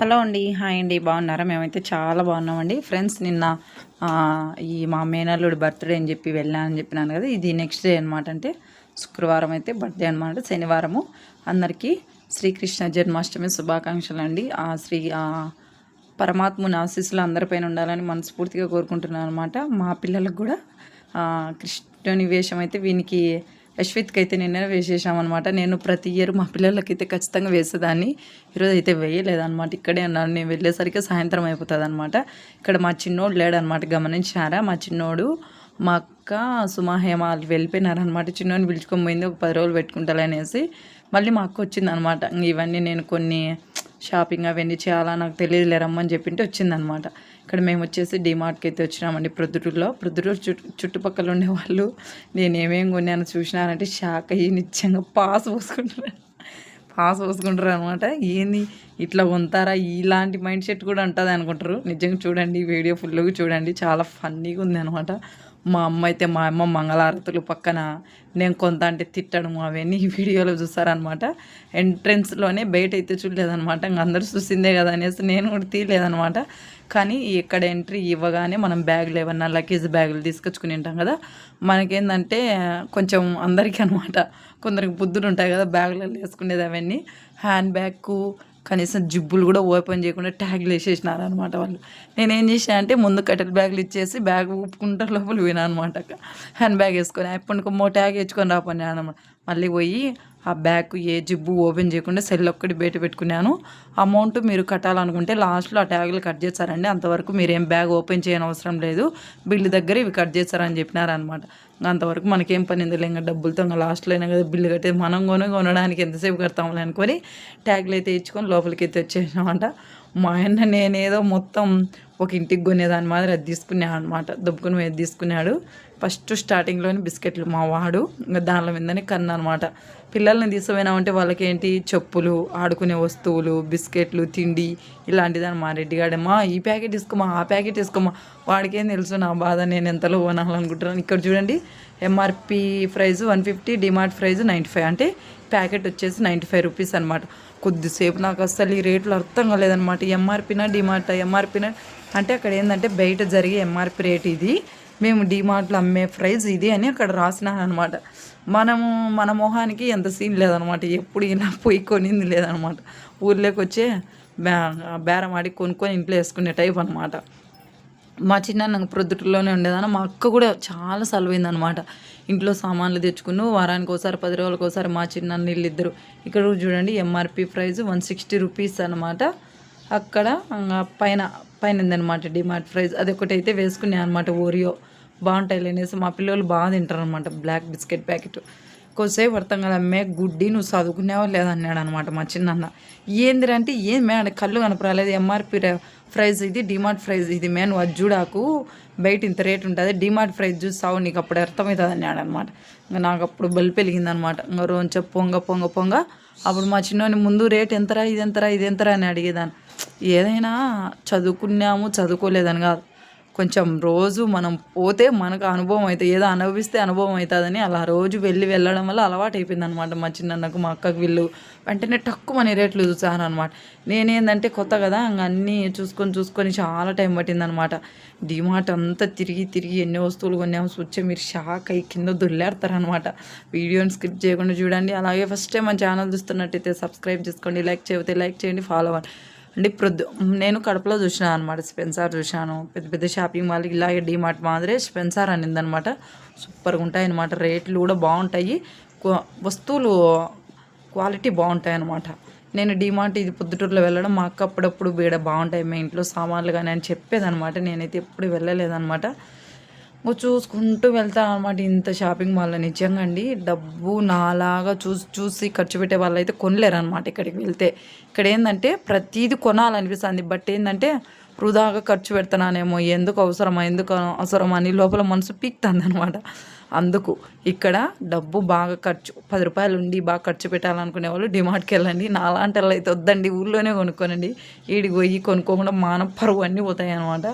Hello అండి. Hi అండి. బాగున్నారా? మేమైతే చాలా బాగున్నామండి. ఫ్రెండ్స్ నిన్న ఈ మా మేనల్లుడి బర్త్డే అని చెప్పి వెళ్ళానని చెప్పినాను కదా. ఇది నెక్స్ట్ డే అనమాట అంటే శుక్రవారం అయితే బర్త్డే అనమాట శనివారము. అందరికీ శ్రీకృష్ణ జన్మాష్టమి శుభాకాంక్షలు అండి. ఆ శ్రీ ఆ పరమాత్ముని ఆశీస్సులు అందరిపైన ఉండాలని మనస్ఫూర్తిగా కోరుకుంటున్నాను అనమాట మా పిల్లలకు కూడా కృష్ణుని వేషం అయితే వీనికి అశ్విత్కి అయితే నిన్న వేసేసామన్నమాట. నేను ప్రతి ఇయర్ మా పిల్లలకైతే ఖచ్చితంగా వేసేదాన్ని. ఈరోజు అయితే వేయలేదన్నమాట. ఇక్కడే అన్నాను నేను వెళ్ళేసరికి సాయంత్రం అయిపోతుంది అనమాట ఇక్కడ మా చిన్నోడు లేడనమాట గమనించారా? మా చిన్నోడు మా అక్క సుమాహేమ వాళ్ళు వెళ్ళిపోయినారనమాట చిన్నోడిని పిలుచుకొని పోయింది ఒక పది రోజులు పెట్టుకుంటారనేసి మళ్ళీ మా అక్క వచ్చిందనమాట ఇవన్నీ నేను కొన్ని షాపింగ్ అవన్నీ చేయాలా నాకు తెలియదులే రమ్మని చెప్పింటే వచ్చిందనమాట ఇక్కడ మేము వచ్చేసి డిమార్ట్కి అయితే వచ్చినామండి. ప్రొద్దుటూరులో. ప్రొద్దుటూరు చుట్టు చుట్టుపక్కల ఉండే వాళ్ళు నేను ఏమేమి కొన్నాను చూసినారంటే షాక్ అయ్యి నిత్యంగా పాస్ పోసుకుంటున్నారు. పాస్ పోసుకుంటారు అనమాట ఏంది? ఇట్లా కొంతారా? ఇలాంటి మైండ్ సెట్ కూడా ఉంటుంది అనుకుంటారు. నిజంగా చూడండి వీడియో ఫుల్గా చూడండి. చాలా ఫన్నీగా ఉంది అనమాట మా అమ్మ అయితే మా అమ్మ మంగళారతులు పక్కన నేను కొంత అంటే తిట్టడం అవన్నీ వీడియోలో చూసారనమాట ఎంట్రెన్స్లోనే బయట అయితే చూడలేదనమాట ఇంక అందరూ చూసిందే కదా అనేసి నేను కూడా తీయలేదనమాట కానీ ఇక్కడ ఎంట్రీ ఇవ్వగానే మనం బ్యాగులు ఏమన్నా లగేజ్ బ్యాగులు తీసుకొచ్చుకుని ఉంటాం కదా. మనకేందంటే కొంచెం అందరికీ అనమాట కొందరికి బుద్ధులు ఉంటాయి కదా బ్యాగులలో వేసుకునేది అవన్నీ. హ్యాండ్ బ్యాగ్ కనీసం జిబ్బులు కూడా ఓపెన్ చేయకుండా ట్యాగ్లు వేసేసినారు అనమాట వాళ్ళు. నేనేం చేసా అంటే ముందు కట్టెల బ్యాగులు ఇచ్చేసి బ్యాగ్ ఊపుకుంటా లోపల పోయినా అనమాట హ్యాండ్ బ్యాగ్ వేసుకొని అప్పటికి మో ట్యాగ్ వేసుకొని రాపోయినా అనమాట మళ్ళీ పోయి ఆ బ్యాగ్ ఏ జిబ్బు ఓపెన్ చేయకుండా సెల్ ఒక్కటి బయట పెట్టుకున్నాను. అమౌంట్ మీరు కట్టాలనుకుంటే లాస్ట్లో ఆ ట్యాగులు కట్ చేస్తారండి. అంతవరకు మీరు ఏం బ్యాగ్ ఓపెన్ చేయని అవసరం లేదు. బిల్లు దగ్గర ఇవి కట్ చేస్తారని చెప్పినారనమాట అంతవరకు మనకేం పని ఎందుకు ఇంకా డబ్బులతో ఇంకా లాస్ట్లో అయినా కదా బిల్లు కట్టేది. మనం కొని కొనడానికి ఎంతసేపు కడతామని అనుకొని ట్యాగ్లు అయితే ఇచ్చుకొని లోపలికి అయితే వచ్చేసామంట మా ఆయన నేనేదో మొత్తం ఒక ఇంటికి కొనేదాని మాదిరి అది తీసుకున్నాను అనమాట దుబ్బుకుని పోయి తీసుకున్నాడు. ఫస్ట్ స్టార్టింగ్లోనే బిస్కెట్లు మా వాడు ఇంకా దానిలో మీదనే కన్నా అనమాట పిల్లల్ని తీసుకుపోయినామంటే వాళ్ళకేంటి? చెప్పులు ఆడుకునే వస్తువులు బిస్కెట్లు తిండి ఇలాంటిదని మా రెడ్డిగాడమ్మా ఈ ప్యాకెట్ తీసుకోమా ఆ ప్యాకెట్ తీసుకోమా. వాడికేం తెలుసు నా బాధ నేను ఎంతలో కొనాలనుకుంటున్నాను ఇక్కడ చూడండి MRP price one fifty DMart price ninety five. అంటే ప్యాకెట్ వచ్చేసి నైంటీ ఫైవ్ రూపీస్ అనమాట కొద్దిసేపు నాకు అసలు ఈ రేట్లు అర్థం కాలేదనమాట ఎంఆర్పినా డిమార్ట్ ఎంఆర్పినా అంటే అక్కడ ఏంటంటే బయట జరిగే ఎంఆర్పీ రేట్ ఇది. మేము డిమార్ట్లో అమ్మే ప్రైస్ ఇది అని అక్కడ రాసినాను అనమాట మనము మన మొహానికి ఎంత సీన్ లేదనమాట ఎప్పుడు ఇలా పోయి కొనింది లేదనమాట ఊర్లోకి వచ్చే బేరం ఆడి కొనుక్కొని ఇంట్లో వేసుకునే టైప్ అనమాట మా చిన్న నాకు ప్రొద్దుటిలోనే ఉండేదాన్ని. మా అక్క కూడా చాలా సలవైందనమాట ఇంట్లో సామాన్లు తెచ్చుకుని వారానికి ఒకసారి పది రోజులకు ఒకసారి మా చిన్న ఇద్దరు ఇక్కడ చూడండి MRP price one sixty rupees అనమాట అక్కడ పైన పైన ఉందన్నమాట డిమార్ట్ ప్రైస్. అది అయితే వేసుకున్నాను అనమాట ఓరియో బాగుంటాయి లేనేసి మా పిల్లలు బాగా తింటారు అనమాట బ్లాక్ బిస్కెట్ ప్యాకెట్ ఎక్కువసేపు అర్థం కదా మే గుడ్డి నువ్వు చదువుకునేవా లేదన్నాడు అనమాట మా చిన్నన్న. ఏందిరంటే ఏం మే అంటే కళ్ళు కనపరాలేదు ఎంఆర్పి ప్రైజ్ ఇది డిమార్ట్ ప్రైజ్ ఇది మే నువ్వు అది చూడాకు బయట ఇంత రేట్ ఉంటుంది డిమార్ట్ ప్రైజ్ చూసావు నీకు అప్పుడు అర్థమవుతుంది అన్నాడు అనమాట. ఇంకా నాకు అప్పుడు బలి పెరిగిందనమాట ఇంకా రోజు పొంగ పొంగ పొంగ. అప్పుడు మా చిన్నోని ముందు రేట్ ఎంతరా ఇది ఎంతరా ఇది ఎంతరా అని అడిగేదాన్ని. ఏదైనా చదువుకున్నాము చదువుకోలేదని కాదు. కొంచెం రోజు మనం పోతే మనకు అనుభవం అవుతుంది ఏదో అనుభవిస్తే అనుభవం అవుతుందని అలా రోజు వెళ్ళి వెళ్ళడం వల్ల అలవాటు అయిపోయింది అనమాట మా చిన్నన్నకు మా అక్కకు వీళ్ళు. వెంటనే తక్కువ మన రేట్లు చూసాను అనమాట నేనేందంటే కొత్త కదా అన్నీ చూసుకొని చూసుకొని చాలా టైం పట్టిందనమాట. డిమార్ట్ అంతా తిరిగి తిరిగి ఎన్ని వస్తువులు కొన్నాము చూచే మీరు షాక్ అయ్యి కింద దొల్లేడతారనమాట. వీడియోని స్కిప్ చేయకుండా చూడండి. అలాగే ఫస్ట్ టైం మన ఛానల్ చూస్తున్నట్టయితే సబ్స్క్రైబ్ చేసుకోండి లైక్ చేయతే లైక్ చేయండి ఫాలో అవ్వండి. అంటే ప్రొద్దు నేను కడపలో చూసినాను అనమాట స్పెన్సార్ చూశాను. పెద్ద పెద్ద షాపింగ్ మాల్ ఇలాగే డిమార్ట్ మాదిరే స్పెన్సార్ అనిందనమాట సూపర్గా ఉంటాయి అనమాట రేట్లు కూడా బాగుంటాయి. వస్తువులు క్వాలిటీ బాగుంటాయి అనమాట నేను డిమార్ట్ ఇది పొద్దుటూరులో వెళ్ళడం మా అక్క అప్పుడప్పుడు బీడ బాగుంటాయి మా ఇంట్లో సామాన్లు కానీ అని చెప్పేదనమాట నేనైతే ఎప్పుడు వెళ్ళలేదనమాట ఇంకో చూసుకుంటూ వెళ్తాను అనమాట ఇంత షాపింగ్ మాల్లో. నిజంగా అండి డబ్బు నాలాగా చూసి చూసి ఖర్చు పెట్టే వాళ్ళు అయితే కొనలేరు అనమాట ఇక్కడికి వెళ్తే. ఇక్కడ ఏంటంటే ప్రతిదీ కొనాలనిపిస్తుంది. బట్ ఏంటంటే వృధాగా ఖర్చు పెడుతున్నానేమో ఎందుకు అవసరమా ఎందుకు అవసరమా అని లోపల మనసు పీక్తుంది అనమాట అందుకు ఇక్కడ డబ్బు బాగా ఖర్చు పది రూపాయలు ఉండి బాగా ఖర్చు పెట్టాలనుకునే వాళ్ళు డిమార్ట్కి వెళ్ళండి. నాలాంటి వాళ్ళు అయితే వద్దండి ఊళ్ళోనే కొనుక్కోనండి. ఈడికి పోయి కొనుక్కోకుండా మాన పరువు అన్నీ పోతాయి అనమాట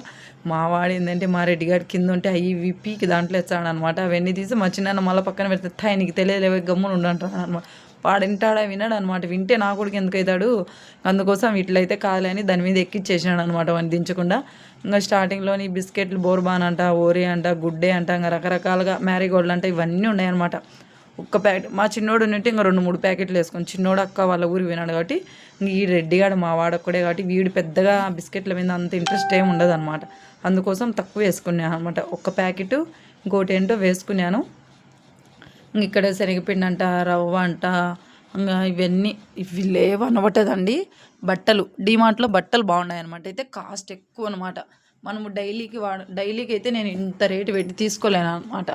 మా వాడు ఏంటంటే మా రెడ్డి గారి కింద ఉంటే అవి విప్పికి దాంట్లో ఇస్తాడు అనమాట అవన్నీ తీసి మా చిన్న మళ్ళీ పక్కన పెడితే థాయ్ నీకు తెలియలేవే గమ్మున ఉండంటాడు అనమాట వాడు వింటాడా వినాడు అనమాట వింటే నా కొడుకు ఎందుకు అవుతాడు? అందుకోసం ఇట్లయితే కాదని దాని మీద ఎక్కిచ్చేసాడు అనమాట వాడిని దించకుండా. ఇంకా స్టార్టింగ్లోని బిస్కెట్లు బోర్బాన్ అంట ఓరి అంట గుడ్డే అంట ఇంకా రకరకాలుగా మ్యారీగోల్డ్ అంట ఇవన్నీ ఉన్నాయన్నమాట. ఒక్క ప్యాకెట్ మా చిన్నోడు ఉన్నట్టు ఇంకా రెండు మూడు ప్యాకెట్లు వేసుకొని చిన్నోడు అక్క వాళ్ళ ఊరు వినాడు కాబట్టి ఇంక ఈ రెడ్డిగాడు మా వాడొక్కడే కాబట్టి వీడు పెద్దగా బిస్కెట్ల మీద అంత ఇంట్రెస్ట్ ఏమి ఉండదు అనమాట అందుకోసం తక్కువ వేసుకున్నాను అనమాట ఒక్క ప్యాకెట్ ఇంకోటి ఏంటో వేసుకున్నాను. ఇక్కడ శనగపిండి అంట రవ్వ అంట ఇంకా ఇవన్నీ ఇవి లేవు బట్టలు డిమార్ట్లో బట్టలు బాగున్నాయి అనమాట అయితే కాస్ట్ ఎక్కువ అనమాట మనము డైలీకి వాడ డైలీకి అయితే నేను ఇంత రేటు పెట్టి తీసుకోలేను అనమాట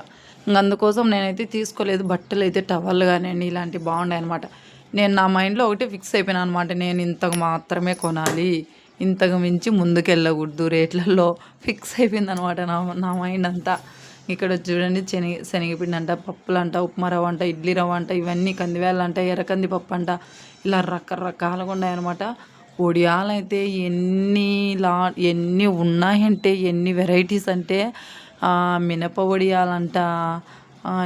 ఇంక అందుకోసం నేనైతే తీసుకోలేదు. బట్టలు అయితే టవల్ కానివ్వండి ఇలాంటివి బాగున్నాయి అనమాట నేను నా మైండ్లో ఒకటి ఫిక్స్ అయిపోయినా అనమాట నేను ఇంతకు మాత్రమే కొనాలి. ఇంతకు మించి ముందుకెళ్ళకూడదు. రేట్లలో ఫిక్స్ అయిపోయింది అనమాట నా నా మైండ్ అంతా. ఇక్కడ చూడండి శనగ శనగపిండి అంట పప్పులు అంట ఉప్మా రవ్వ అంట ఇడ్లీ రవ్వ అంట ఇవన్నీ కందివేళ్ళు అంట ఎర్రకంది పప్పు అంట. ఇలా రకరకాలుగా ఉన్నాయన్నమాట. ఒడియాలైతే ఎన్ని లా ఎన్ని ఉన్నాయంటే ఎన్ని వెరైటీస్ అంటే మినప వడియాలంట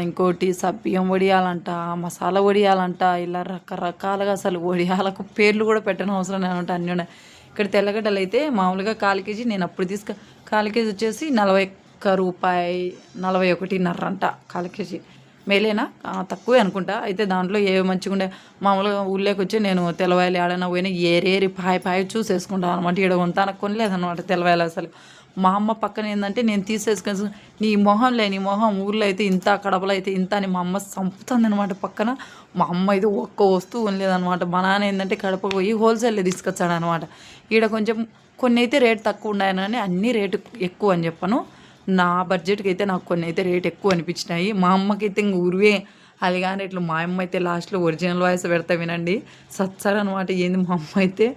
ఇంకోటి సబ్బియం వడియాలంట మసాలా వడియాలంట ఇలా రకరకాలుగా అసలు వడియాలకు పేర్లు కూడా పెట్టని అవసరం లేనమాట అన్నీ ఉన్నాయి. ఇక్కడ తెల్లగడ్డలు అయితే మామూలుగా కాలు కేజీ నేను అప్పుడు తీసుకు కాలు కేజీ వచ్చేసి నలభై ఒక్క రూపాయి నలభై ఒకటిన్నర అంట కాలు కేజీ. మేలేనా? తక్కువే అనుకుంటా. అయితే దాంట్లో ఏ మంచిగా ఉండే మామూలుగా ఊళ్ళోకి వచ్చి నేను తెలవాయలు ఆడన పోయినా ఏరేరి పాయ పాయ చూసేసుకుంటాను అనమాట. ఇక్కడ కొనలేదు కొనలేదన్నమాట తెలవాయలు అసలు. మా అమ్మ పక్కన ఏంటంటే నేను తీసేసుకొని నీ మొహం లేని నీ మొహం ఊర్లో అయితే ఇంత కడపలో అయితే ఇంత అని మా అమ్మ చంపుతుంది అనమాట పక్కన. మా అమ్మ అయితే ఒక్క వస్తువు లేదనమాట మా నాన్న ఏంటంటే కడప పోయి హోల్సేల్లో తీసుకొచ్చాడు అనమాట ఈడ కొంచెం కొన్ని అయితే రేట్ తక్కువ ఉన్నాయని అన్ని రేటు ఎక్కువ అని చెప్పాను. నా బడ్జెట్కి అయితే నాకు కొన్ని అయితే రేట్ ఎక్కువ అనిపించినాయి. మా అమ్మకైతే ఇంక ఊరివే అది కానీ ఇట్లు మా అమ్మ అయితే లాస్ట్లో ఒరిజినల్ వాయిస్ పెడతా వినండి. సత్సార్ అనమాట ఏంది మా అమ్మ అయితే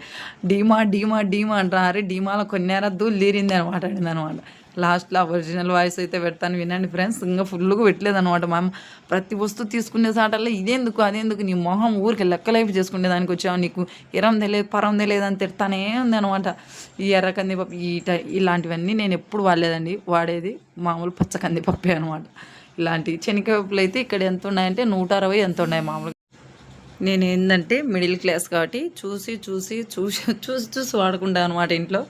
డీమా డీమా డీమా అంటారు డీమాలో కొన్నారా దూలీరింది అనమాట అనమాట లాస్ట్లో ఒరిజినల్ వాయిస్ అయితే పెడతాను వినండి ఫ్రెండ్స్ ఇంకా ఫుల్గా పెట్టలేదు అనమాట మా అమ్మ. ప్రతి వస్తువు తీసుకునే సాటల్లో ఇదేందుకు అదేందుకు? నీ మొహం ఊరికి లెక్కలైపు చేసుకునే దానికి వచ్చావు నీకు. ఎరం తెలియదు పరం తెలియదు అని తిడతానే ఉంది అనమాట ఈ ఎర్ర కందిపప్పు ఈ ఇలాంటివన్నీ నేను ఎప్పుడు వాడలేదండి. వాడేది మామూలు పచ్చ కందిపప్పే అనమాట. ఇలాంటివి శనగపప్పులు అయితే ఇక్కడ ఎంత ఉన్నాయంటే నూట అరవై ఎంత ఉన్నాయి మామూలుగా. నేను ఏంటంటే మిడిల్ క్లాస్ కాబట్టి చూసి చూసి చూసి చూసి చూసి వాడుకుంటాను అనమాట ఇంట్లో.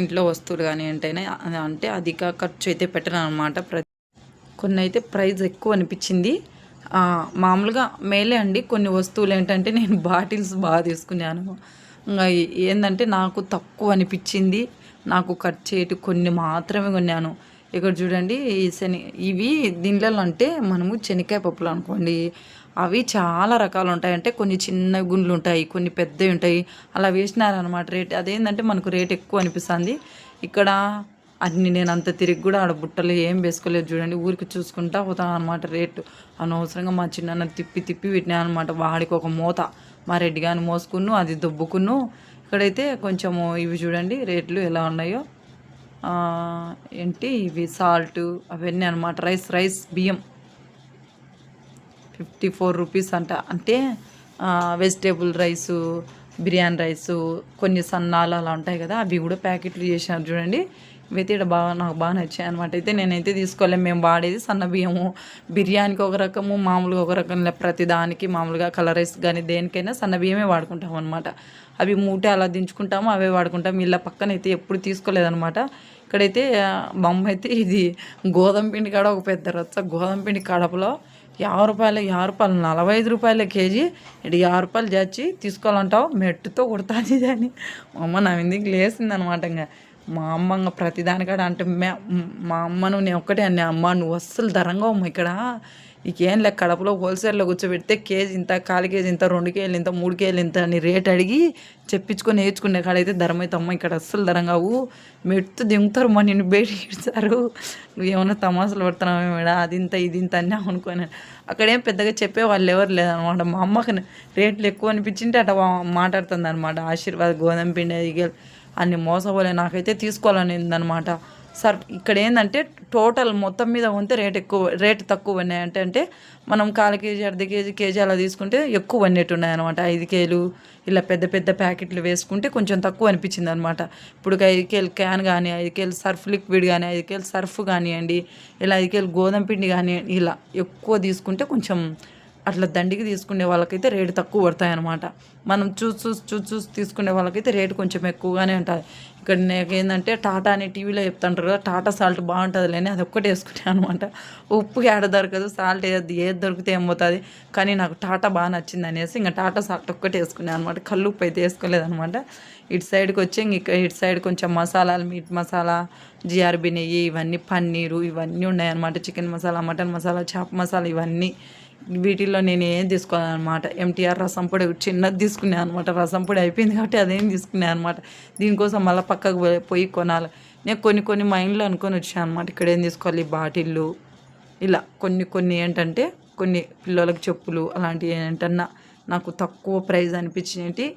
ఇంట్లో వస్తువులు కానీ ఏంటైనా అంటే అధిక ఖర్చు అయితే పెట్టను అనమాట ప్రతి. కొన్ని అయితే ప్రైస్ ఎక్కువ అనిపించింది. మామూలుగా మేలే అండి. కొన్ని వస్తువులు ఏంటంటే నేను బాటిల్స్ బాగా తీసుకున్నాను. ఇంకా ఏంటంటే నాకు తక్కువ అనిపించింది. నాకు ఖర్చు అయ్యేటి కొన్ని మాత్రమే కొన్నాను. ఇక్కడ చూడండి ఈ శని ఇవి దీనిలో అంటే మనము శనక్కాయ పప్పులు అనుకోండి అవి చాలా రకాలు ఉంటాయి. అంటే కొన్ని చిన్న గుండ్లు ఉంటాయి కొన్ని పెద్దవి ఉంటాయి. అలా వేసినారనమాట రేట్. అదేంటంటే మనకు రేట్ ఎక్కువ అనిపిస్తుంది. ఇక్కడ అన్ని నేను అంత తిరిగి కూడా ఆడ బుట్టలు ఏం వేసుకోలేదు చూడండి. ఊరికి చూసుకుంటా పోతాను అనమాట రేటు. అనవసరంగా మా చిన్న తిప్పి తిప్పి పెట్టినా అనమాట వాడికి ఒక మూత. మా రెడ్డి గాని మోసుకున్ను అది దుబ్బుకున్ను. ఇక్కడైతే కొంచెము ఇవి చూడండి రేట్లు ఎలా ఉన్నాయో. ఏంటి? ఇవి సాల్ట్ అవన్నీ అనమాట రైస్ రైస్ బియ్యం. ఫిఫ్టీ ఫోర్ రూపీస్ అంట. అంటే వెజిటేబుల్ రైసు బిర్యానీ రైసు కొన్ని సన్నాలు అలా ఉంటాయి కదా అవి కూడా ప్యాకెట్లు చేసినారు చూడండి. ఇవైతే ఇక్కడ బాగా నాకు బాగా నచ్చాయి అనమాట అయితే నేనైతే తీసుకోలేము మేము వాడేది సన్న బియ్యము. బిర్యానీకి ఒక రకము మామూలుగా ఒక రకం ప్రతి దానికి మామూలుగా కలర్ రైస్ కానీ దేనికైనా సన్న బియ్యమే వాడుకుంటాం అనమాట అవి మూట అలా దించుకుంటాము అవే వాడుకుంటాం ఇలా పక్కన అయితే ఎప్పుడు తీసుకోలేదనమాట ఇక్కడైతే బొమ్మ అయితే ఇది గోధుమ పిండి కాడ ఒక పెద్ద రచ్చ గోధుమ పిండి కడపలో యాభై రూపాయలు యాభై రూపాయలు నలభై ఐదు రూపాయల కేజీ. ఇటు యాభై రూపాయలు చేర్చి తీసుకోవాలంటావు. మెట్టుతో కొడుతుంది అని మా అమ్మ నా మీదకి లేసింది అనమాట ఇంకా. మా అమ్మ ఇంకా ప్రతిదానికాడ అంటే మే- మా అమ్మను నేను ఒక్కటే అన్నా అమ్మ నువ్వు అస్సలు ధరంగా అమ్మ ఇక్కడ. నీకేం లేక కడపలో హోల్సేల్లో కూర్చోబెడితే కేజీ ఇంత కాలు కేజీ ఇంత రెండు కేజీలు ఇంత మూడు కేజీలు ఇంత అని రేట్ అడిగి చెప్పించుకొని నేర్చుకునే కాడైతే ధరం అయితే అమ్మ ఇక్కడ అస్సలు ధరం కావు మెట్టు దింగుతారు మా నిన్ను బయట ఇడతారు నువ్వు ఏమైనా తమాసులు పడుతున్నావు మేడం అది ఇంత ఇది ఇంత అని అనుకోని. అక్కడేం పెద్దగా చెప్పే వాళ్ళు ఎవరు లేదనమాట. మా అమ్మకి రేట్లు ఎక్కువ అనిపించింటే అట్లా మాట్లాడుతుంది అనమాట ఆశీర్వాద్ గోధుమ పిండి అన్ని మోసపోలే నాకైతే తీసుకోవాలనిందనమాట. సార్ ఇక్కడ ఏంటంటే టోటల్ మొత్తం మీద ఉంటే రేట్ ఎక్కువ రేట్ తక్కువ ఉన్నాయి అంటే అంటే మనం కాలు కేజీ అర్ధ కేజీ కేజీ అలా తీసుకుంటే ఎక్కువ అన్నట్టు ఉన్నాయన్నమాట ఐదు కేలు ఇలా పెద్ద పెద్ద ప్యాకెట్లు వేసుకుంటే కొంచెం తక్కువ అనిపించింది అనమాట ఇప్పుడు ఐదు కేలు క్యాన్ కానీ ఐదు కేలు సర్ఫ్ లిక్విడ్ కానీ ఐదు కేలు సర్ఫ్ కానివ్వండి ఇలా ఐదు కేలు గోధుమ పిండి కానివ్వండి ఇలా ఎక్కువ తీసుకుంటే కొంచెం అట్లా దండికి తీసుకునే వాళ్ళకైతే రేటు తక్కువ పడతాయి అనమాట మనం చూసి చూసి చూసి చూసి తీసుకునే వాళ్ళకైతే రేటు కొంచెం ఎక్కువగానే ఉంటుంది. ఇక్కడ నాకు ఏంటంటే టాటా అని టీవీలో చెప్తుంటారు కదా టాటా సాల్ట్ బాగుంటుంది లేని అది ఒక్కటే వేసుకున్నాను అనమాట. ఉప్పు ఏడ దొరకదు సాల్ట్ ఏది ఏది దొరికితే ఏమవుతుంది పోతుంది. కానీ నాకు టాటా బాగా నచ్చింది అనేసి ఇంకా టాటా సాల్ట్ ఒక్కటే వేసుకున్నాను అనమాట. కళ్ళు ఉప్పు అయితే వేసుకోలేదనమాట ఇటు సైడ్కి వచ్చి ఇంక ఇటు సైడ్ కొంచెం మసాలాలు మీట్ మసాలా జిఆర్బి నెయ్యి ఇవన్నీ పన్నీరు ఇవన్నీ ఉన్నాయన్నమాట చికెన్ మసాలా మటన్ మసాలా చేప మసాలా ఇవన్నీ వీటిల్లో నేను ఏం తీసుకోను అనమాట ఎంటీఆర్ రసం పొడి చిన్నది తీసుకున్నాను అనమాట రసం పొడి అయిపోయింది కాబట్టి అదేం తీసుకున్నాను అనమాట దీనికోసం మళ్ళీ పక్కకు పోయి- కొనాలి. నేను కొన్ని కొన్ని మైండ్లో అనుకొని వచ్చాను అనమాట ఇక్కడ ఏం తీసుకోవాలి? బాటిళ్ళు ఇలా కొన్ని కొన్ని ఏంటంటే కొన్ని పిల్లలకు చెప్పులు అలాంటివి ఏంటన్నా నాకు తక్కువ ప్రైజ్ అనిపించినవి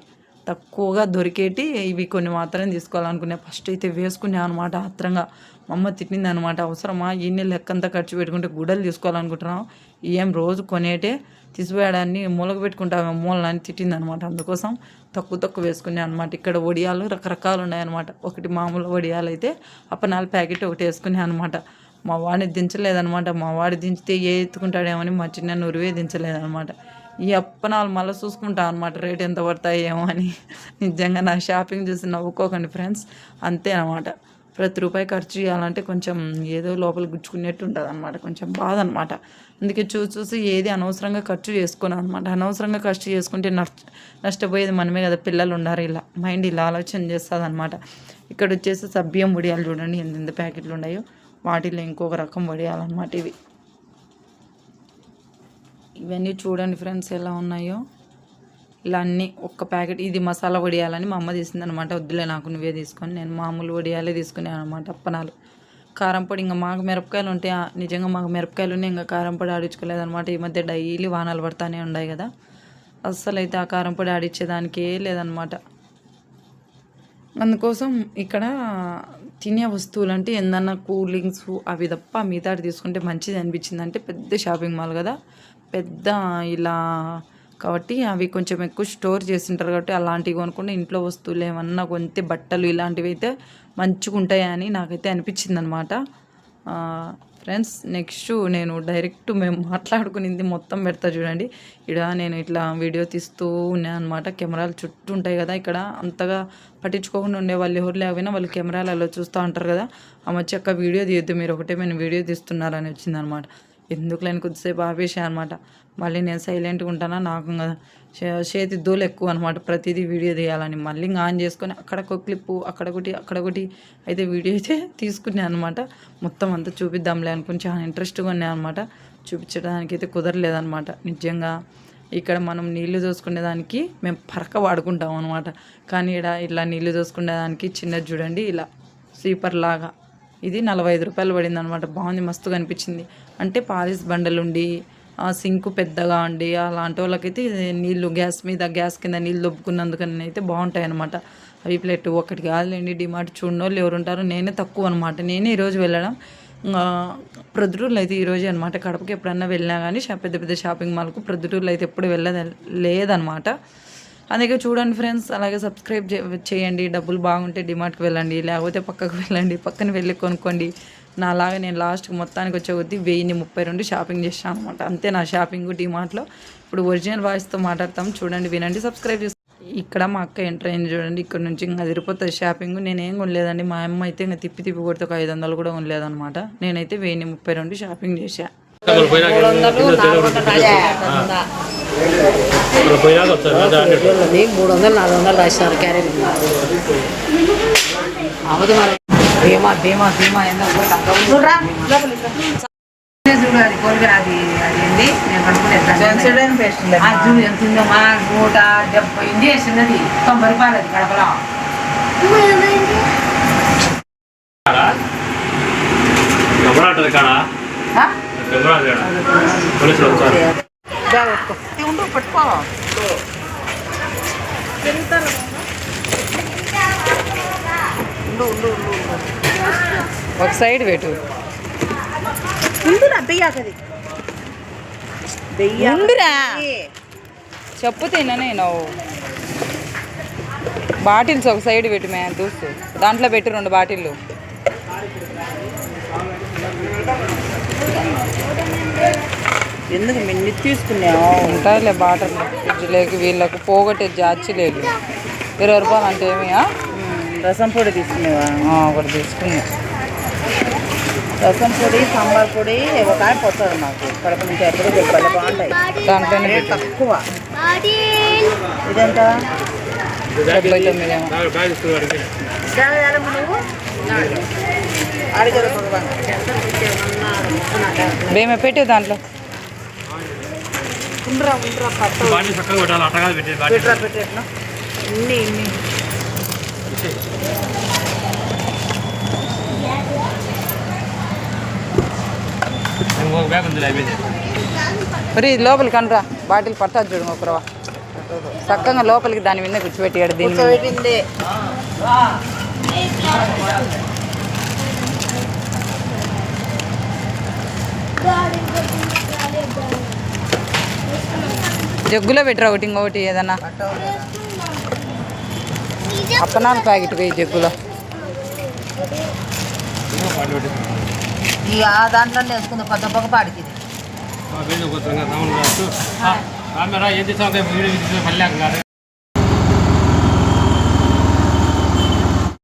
తక్కువగా దొరికేటి ఇవి కొన్ని మాత్రమే తీసుకోవాలనుకునే. ఫస్ట్ అయితే వేసుకునే అనమాట ఆత్రంగా. మా అమ్మ తిట్టింది అనమాట అవసరమా? ఇన్ని లెక్కంతా ఖర్చు పెట్టుకుంటే గుడ్డలు తీసుకోవాలనుకుంటున్నాం ఏం రోజు కొనేటే? తీసిపోయాడాన్ని మూలకు పెట్టుకుంటాము మూలని తిట్టింది అనమాట అందుకోసం తక్కువ తక్కువ వేసుకునే అనమాట ఇక్కడ వడియాలు రకరకాలు ఉన్నాయన్నమాట ఒకటి మామూలు వడియాలు అయితే అప్పనాలు ప్యాకెట్ ఒకటి వేసుకునే అనమాట మా వాడిని దించలేదనమాట మా వాడి దించితే ఏ ఎత్తుకుంటాడేమని మా చిన్న నురువే దించలేదనమాట ఈ అప్పనాలు మళ్ళీ చూసుకుంటాం అనమాట రేట్ ఎంత పడతాయేమో ఏమో అని. నిజంగా నా షాపింగ్ చూసి నవ్వుకోకండి ఫ్రెండ్స్ అంతే అనమాట ప్రతి రూపాయి ఖర్చు చేయాలంటే కొంచెం ఏదో లోపల గుచ్చుకునేట్టు ఉంటుంది అనమాట కొంచెం బాధ అనమాట అందుకే చూసి చూసి ఏది అనవసరంగా ఖర్చు చేసుకోను అనమాట అనవసరంగా ఖర్చు చేసుకుంటే నష్ట నష్టపోయేది మనమే కదా. పిల్లలు ఉన్నారు ఇలా మైండ్ ఇలా ఆలోచన చేస్తుంది అనమాట ఇక్కడ వచ్చేసి సభ్యం వడియాలు చూడండి ఎంత ప్యాకెట్లు ఉన్నాయో. వాటిలో ఇంకొక రకం వడియాలన్నమాట ఇవి. ఇవన్నీ చూడండి ఫ్రెండ్స్ ఎలా ఉన్నాయో. ఇలా అన్నీ ఒక్క ప్యాకెట్ ఇది మసాలా వడియాలని మా అమ్మ తీసింది అనమాట వద్దులే నాకు నువ్వే తీసుకొని. నేను మామూలు వడియాలే తీసుకున్నాను అనమాట అప్పనాలు. కారం పొడి ఇంకా మాకు మిరపకాయలు ఉంటే ఆ, నిజంగా మాకు మిరపకాయలు ఉన్నాయి ఇంకా కారం పొడి ఆడించుకోలేదన్నమాట ఈ మధ్య డైలీ వానాలు పడతానే ఉన్నాయి కదా. అస్సలు అయితే ఆ కారం పొడి ఆడిచ్చేదానికే లేదనమాట. అందుకోసం ఇక్కడ తినే వస్తువులు అంటే ఏందన్నా కూల్ డ్రింక్స్ అవి తప్ప మిగతా తీసుకుంటే మంచిది అనిపించింది. అంటే పెద్ద షాపింగ్ మాల్ కదా. పెద్ద ఇలా కాబట్టి అవి కొంచెం ఎక్కువ స్టోర్ చేసింటారు కాబట్టి అలాంటివి కొనుక్కుంటే ఇంట్లో వస్తువులు ఏమన్నా కొంతే బట్టలు ఇలాంటివి అయితే మంచిగా ఉంటాయని నాకైతే అనిపించింది అనమాట ఫ్రెండ్స్ నెక్స్ట్ నేను డైరెక్ట్ మేము మాట్లాడుకునింది మొత్తం పెడతా చూడండి. ఇక్కడ నేను ఇట్లా వీడియో తీస్తూ ఉన్నాను అనమాట కెమెరాలు చుట్టూ ఉంటాయి కదా ఇక్కడ. అంతగా పట్టించుకోకుండా ఉండే వాళ్ళు ఎవరు లేకపోయినా వాళ్ళు కెమెరాలలో చూస్తూ ఉంటారు కదా. ఆ మధ్య అక్క వీడియో తీయద్దు మీరు ఒకటే మేము వీడియో తీస్తున్నారని వచ్చిందనమాట. ఎందుకు లేని కొద్దిసేపు ఆపేసా అనమాట మళ్ళీ నేను సైలెంట్గా ఉంటానా? నాకు చేతి దోలు ఎక్కువ అనమాట ప్రతిదీ వీడియో తీయాలని. మళ్ళీ ఇంకా ఆన్ చేసుకొని అక్కడొక క్లిప్పు అక్కడ అక్కడొకటి అక్కడ ఒకటి అయితే వీడియో అయితే తీసుకున్నాను అనమాట మొత్తం అంతా చూపిద్దాంలే అనుకుని చాలా ఇంట్రెస్ట్గా ఉన్నాయి అనమాట చూపించడానికి అయితే కుదరలేదనమాట నిజంగా ఇక్కడ మనం నీళ్ళు దోసుకునేదానికి మేము పరక వాడుకుంటాం అనమాట కానీ ఇక్కడ ఇలా నీళ్ళు దోసుకునేదానికి చిన్నది చూడండి ఇలా స్వీపర్ లాగా. ఇది నలభై ఐదు రూపాయలు పడింది అనమాట బాగుంది మస్తుగా అనిపించింది. అంటే పాలిస్ బండలు ఉండి ఆ సింకు పెద్దగా ఉండి అలాంటి వాళ్ళకైతే నీళ్ళు గ్యాస్ మీద గ్యాస్ కింద నీళ్ళు దొబ్బుకున్నందుకని అయితే బాగుంటాయి అనమాట అవి ప్లేట్ ఒకటి కాదులేండి డిమార్ట్ చూడనోళ్ళు ఎవరు ఉంటారో నేనే తక్కువ అనమాట నేనే ఈరోజు వెళ్ళడం ఇంకా అయితే ఈరోజే అనమాట కడపకి ఎప్పుడన్నా వెళ్ళినా కానీ పెద్ద పెద్ద షాపింగ్ మాల్కు ప్రొద్దుటూరులో అయితే ఎప్పుడు వెళ్ళ లేదనమాట అందుకే చూడండి ఫ్రెండ్స్ అలాగే సబ్స్క్రైబ్ చేయండి. డబ్బులు బాగుంటే డిమార్ట్కి వెళ్ళండి లేకపోతే పక్కకు వెళ్ళండి పక్కన వెళ్ళి కొనుక్కోండి. నాలాగా నేను లాస్ట్కి మొత్తానికి వచ్చే కొద్దీ వెయ్యిన్ని ముప్పై రెండు షాపింగ్ చేశాను అనమాట అంతే నా షాపింగ్ డిమార్ట్లో. ఇప్పుడు ఒరిజినల్ వాయిస్తో మాట్లాడతాం. చూడండి వినండి సబ్స్క్రైబ్ చేసి. ఇక్కడ మా అక్క ఎంటర్ అయింది చూడండి. ఇక్కడ నుంచి ఇంకా అదిరిపోతుంది షాపింగ్. నేనేం కొనలేదండి. మా అమ్మ అయితే ఇంకా తిప్పి తిప్పి కొడితే ఒక ఐదు వందలు కూడా కొనలేదన్నమాట. నేనైతే వెయ్యి ముప్పై రెండు షాపింగ్ చేశా. మూడు వందలు నాలుగు వందలు రాసినారు క్యారెట్ అవదు మరి భీమా భీమా భీమా ఎంత చూడు అది అది ఏంది? నేను కనుక్కునేస్తాను చూడు ఎంత ఉందో మా నూట డెబ్బై ఇండి వేసినది తొంభై రూపాయలు అది కడపలో కెమెరా ఉంటుంది కాడ ఆ? కెమెరా అది కాడ పోలీసులు వచ్చారు దా పట్టుకో. ఏ ఉండు పట్టుకో ఉండు ఉండు ఉండు ఉండు ఒక సైడ్ పెట్టు. ఉండురా. చెప్పు తిన్నా నేను. బాటిల్స్ ఒక సైడ్ పెట్టు మే చూస్తూ. దాంట్లో పెట్టి రెండు బాటిల్లు. ఎందుకు మిన్ని తీసుకున్నావు? ఉంటాయిలే బాటలు. ఫ్రిడ్జ్లోకి వీళ్ళకు పోగొట్టే జాచిలేదు ఇరవై రూపాయలు అంటే ఏమి ఆ? రసం పొడి తీసుకునేవా? ఆ, ఒకటి తీసుకుంది రసం పొడి సాంబార్ పొడి ఒక ఆయన పోతుంది మాకు. కడప నుంచి ఎప్పుడు దెబ్బలు బాగుంటాయి. దాంట్లోనే. తక్కువ. ఇదెంత? డెబ్బై తొమ్మిది బేమే పెట్టు దాంట్లో. ఉండరా ఉండరా పెట్టరా పెట్టేట్నా? ఇన్ని ఇన్ని. ఇంకొక బ్యాగ్ ఉంది అయిపోయింది మరి లోపలికి అనరా బాటిల్ పట్టదు చూడు ఒకరవా చక్కగా లోపలికి దాని మీద కూర్చోబెట్టాడు దీని మీద. జగ్గులో పెట్టరా ఒకటి ఇంకొకటి ఏదన్నా? అప్పనాల ప్యాకెట్ పోయి జగ్గులో ఆ దాంట్లో వేసుకుంది కొత్త పొగ పాడికి రామరా ఏం